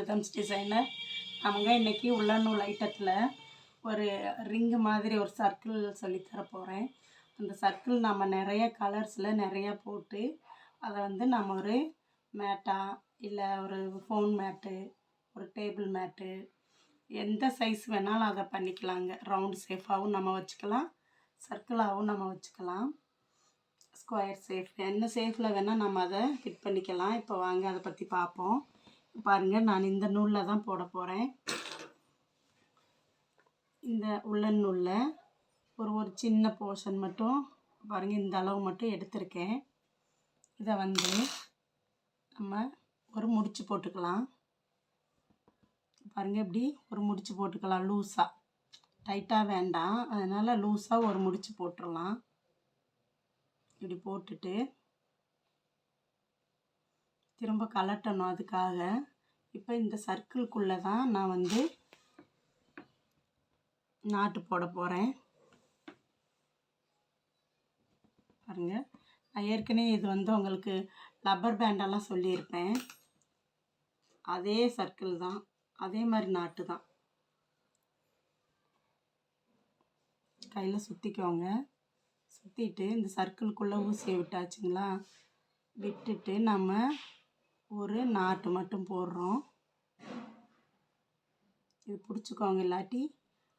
Rhythms designer அவங்க இன்றைக்கி உள்ளநூல் ஐட்டத்தில் ஒரு ரிங்கு மாதிரி ஒரு சர்க்கிள் சொல்லித்தர போகிறேன் அந்த சர்க்கிள் நம்ம நிறைய கலர்ஸில் நிறைய போட்டு அதை வந்து நம்ம ஒரு மேட்டா இல்லை ஒரு ஃபோன் மேட்டு ஒரு டேபிள் மேட்டு எந்த சைஸ் வேணாலும் அதை பண்ணிக்கலாங்க. ரவுண்ட் சேஃபாகவும் நம்ம வச்சுக்கலாம் சர்க்கிளாகவும் நம்ம வச்சுக்கலாம். ஸ்கொயர் சேஃப் என்ன சேஃபில் வேணால் நம்ம அதை ஃபிட் பண்ணிக்கலாம். இப்போ வாங்க அதை பற்றி பார்ப்போம். பாருங்கள் நான் இந்த நூலில் தான் போட போகிறேன் இந்த உள்ளன் நூலில் ஒரு ஒரு சின்ன போர்ஷன் மட்டும் பாருங்கள் இந்த அளவு மட்டும் எடுத்திருக்கேன். இதை வந்து நம்ம ஒரு முடிச்சு போட்டுக்கலாம். பாருங்கள் இப்படி ஒரு முடிச்சு போட்டுக்கலாம் லூஸாக டைட்டாக வேண்டாம். அதனால் லூஸாக ஒரு முடிச்சு போட்டுடலாம் இப்படி போட்டுட்டு திரும்ப கலட்டணும் அதுக்காக. இப்போ இந்த சர்க்கிள்குள்ளே தான் நான் வந்து நாட்டு போட போகிறேன் பாருங்கள் நான் ஏற்கனவே இது வந்து உங்களுக்கு லப்பர் பேண்டெல்லாம் சொல்லியிருப்பேன். அதே சர்க்கிள் தான். அதே மாதிரி நாட்டு தான். கையில் சுற்றிக்கோங்க சுற்றிட்டு இந்த சர்க்கிள்குள்ளே ஊசியை விட்டாச்சுங்களா? விட்டுட்டு நம்ம ஒரு நாட்டு மட்டும் போடுறோம். இது பிடிச்சிக்கோங்க இல்லாட்டி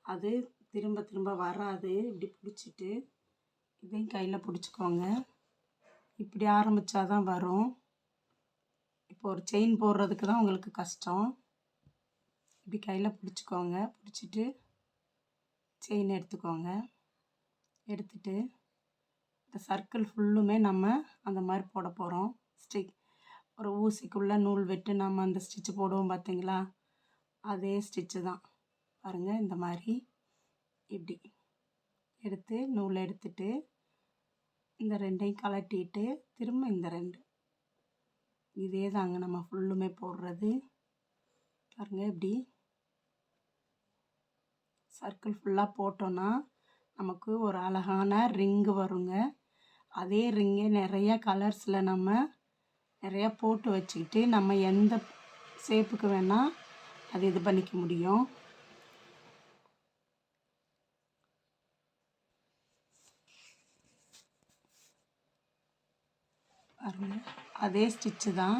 அது திரும்ப திரும்ப வராது. இப்படி பிடிச்சிட்டு இதையும் கையில் பிடிச்சிக்கோங்க. இப்படி ஆரம்பித்தா தான் வரும். இப்போ ஒரு செயின் போடுறதுக்கு தான் உங்களுக்கு கஷ்டம். இப்படி கையில் பிடிச்சிக்கோங்க. பிடிச்சிட்டு செயின் எடுத்துக்கோங்க. எடுத்துட்டு இந்த சர்க்கிள் ஃபுல்லுமே நம்ம அந்த மாதிரி போட போகிறோம் ஸ்டிக் ஒரு ஊசிக்குள்ளே நூல் விட்டு நம்ம அந்த ஸ்டிச்சு போடுவோம் பார்த்தீங்களா அதே ஸ்டிச்சு தான். பாருங்கள் இந்த மாதிரி இப்படி எடுத்து நூல் எடுத்துட்டு இந்த ரெண்டையும் கலட்டிட்டு திரும்ப இந்த ரெண்டு. இதே தாங்க நம்ம ஃபுல்லுமே போடுறது. பாருங்கள் இப்படி சர்க்கிள் ஃபுல்லாக போட்டோன்னா நமக்கு ஒரு அழகான ரிங்கு வருங்க. அதே ரிங்கே நிறைய கலர்ஸில் நம்ம நிறையா போட்டு வச்சுக்கிட்டு நம்ம எந்த ஷேப்புக்கு வேணால் அது இது பண்ணிக்க முடியும். அதே ஸ்டிச்சு தான்.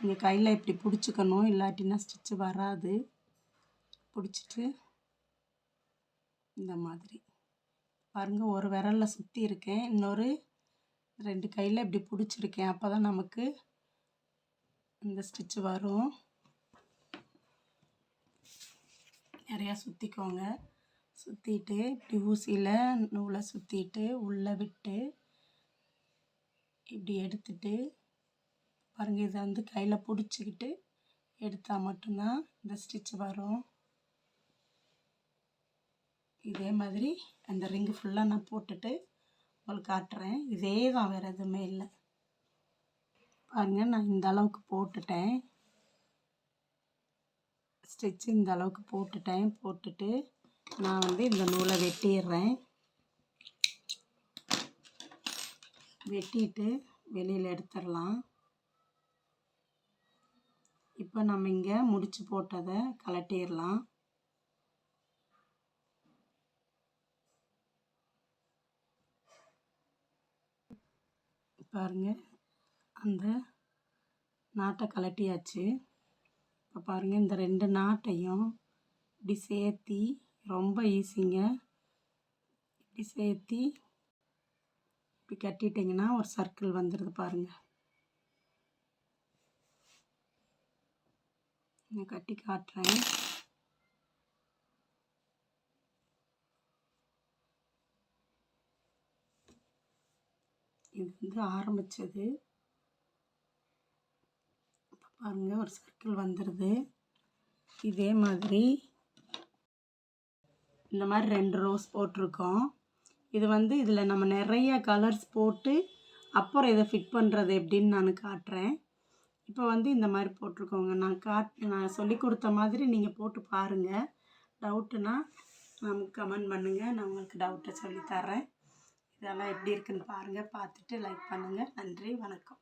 நீங்கள் கையில் இப்படி பிடிச்சிக்கணும் இல்லாட்டினா ஸ்டிச்சு வராது. பிடிச்சிட்டு இந்த மாதிரி. பாருங்கள் ஒரு விரலில் சுற்றி இருக்கேன். இன்னொரு ரெண்டு கையில் இப்படி பிடிச்சிருக்கேன். அப்போ தான் நமக்கு இந்த ஸ்டிச்சு வரும். நிறையா சுற்றிக்கோங்க சுற்றிட்டு இப்படி ஊசியில் நூலை சுற்றிட்டு உள்ளே விட்டு இப்படி எடுத்துட்டு பாருங்கள் இதை வந்து கையில் பிடிச்சிக்கிட்டு எடுத்தால் மட்டும்தான் இந்த ஸ்டிச் வரும். இதே மாதிரி அந்த ரிங்கு ஃபுல்லாக நான் போட்டுட்டு உங்களுக்கு காட்டுறேன். இதே தான் வேறு எதுவுமே இல்லை. பாருங்கள் நான் இந்த அளவுக்கு போட்டுட்டேன். ஸ்டிச் இந்த அளவுக்கு போட்டுட்டேன். போட்டுட்டு நான் வந்து இந்த நூலை வெட்டிடுறேன். வெட்டிட்டு வெளியில் எடுத்துடலாம். இப்போ நம்ம இங்கே முடிச்சு போட்டதை கலட்டிடலாம் பாருங்கள் அந்த நாட்டை கலட்டியாச்சு இப்போ பாருங்கள் இந்த ரெண்டு நாட்டையும் இப்படி சேர்த்தி ரொம்ப ஈஸிங்க இப்படி சேர்த்தி இப்படி கட்டிட்டிங்கன்னா ஒரு சர்க்கிள் வந்துடுது பாருங்கள் நான் கட்டி காட்டுறேன். இது வந்து ஆரம்பித்தது பாருங்கள் ஒரு சர்க்கிள் வந்துடுது இதே மாதிரி இந்த மாதிரி ரெண்டு ரோஸ் போட்டிருக்கோம். இது வந்து இதில் நம்ம நிறைய கலர்ஸ் போட்டு அப்புறம் இதை ஃபிட் பண்ணுறது எப்படின்னு நான் காட்டுறேன். இப்போ வந்து இந்த மாதிரி போட்டிருக்கோங்க. நான் காட் நான் சொல்லி கொடுத்த மாதிரி நீங்கள் போட்டு பாருங்கள் டவுட்டுனா நமக்கு கமெண்ட் பண்ணுங்கள் நான் உங்களுக்கு டவுட்டை சொல்லித்தரேன் இதெல்லாம் எப்படி இருக்குன்னு பாருங்கள் பார்த்துட்டு லைக் பண்ணுங்கள் நன்றி வணக்கம்.